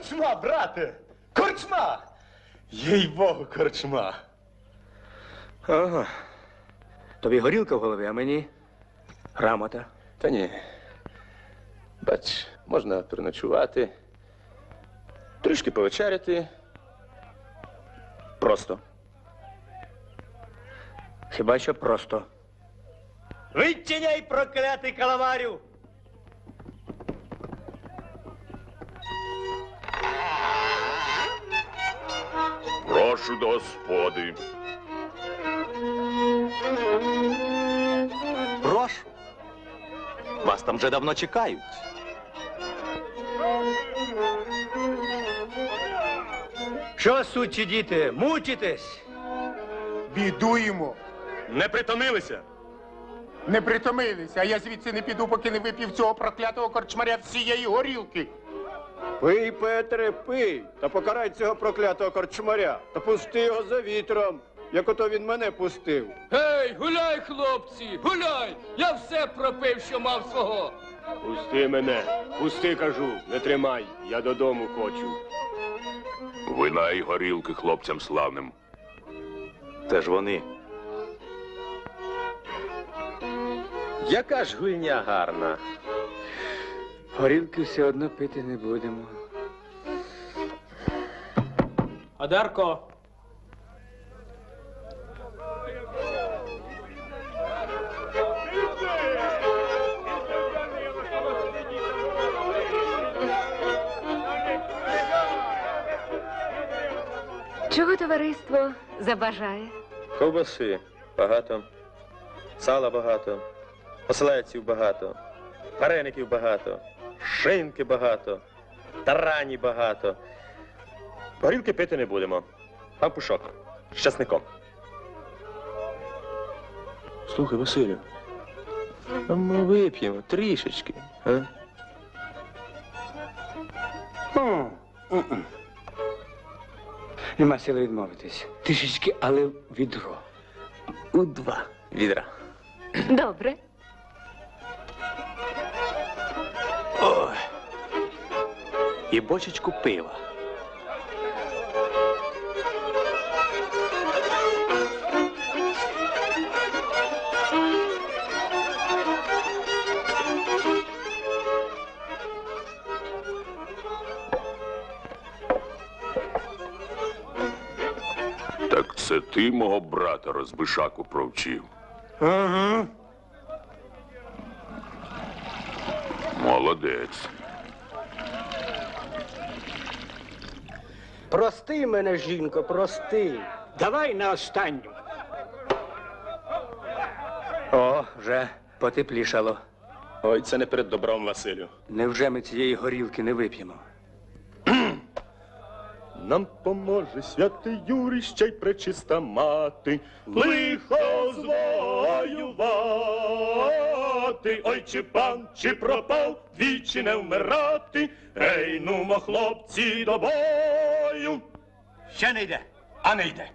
Корчма, брате! Корчма! Їй Богу, корчма. Ага. Тобі горілка в голові, а мені грамота. Та ні. Бач, можна переночувати, трішки повечеряти. Просто. Хіба що просто. Витяняй проклятий каламарю! Прошу до господи. Прошу. Вас там вже давно чекають. Що, сучі діти, мучитесь? Бідуємо. Не притомилися? Не притомилися, а я звідси не піду, поки не вип'ів цього проклятого корчмаря всієї горілки. Пий, Петре, пий, та покарай цього проклятого корчмаря, та пусти його за вітром, як ото він мене пустив. Гей, гуляй, хлопці, гуляй! Я все пропив, що мав свого. Пусти мене, пусти, кажу, не тримай, я додому хочу. Вина і горілки хлопцям славним. Це ж вони. Яка ж гульня гарна. Горілки все одно пити не будемо. Одарко. Чого товариство забажає? Ковбаси багато, сала багато, оселедців багато, вареників багато, шинки багато, тарані багато. Горілки пити не будемо. Пампушок з часником. Слухай, Василю, а ми вип'ємо трішечки. А? Нема сили відмовитись. Трішечки, але відро. У два відра. Добре. І бочечку пива. Так це ти мого брата розбишаку провчив. Ага. Молодець. Прости мене, жінко, прости. Давай на останню. О, вже потеплішало. Ой, це не перед добром, Василю. Невже ми цієї горілки не вип'ємо? Нам поможе святий Юрій, ще й пречиста мати, лихо звоювати. Ой, чи пан, чи пропав, двічі не вмирати. Ей, нумо, хлопці, до бою. Ще не йде, а не йде.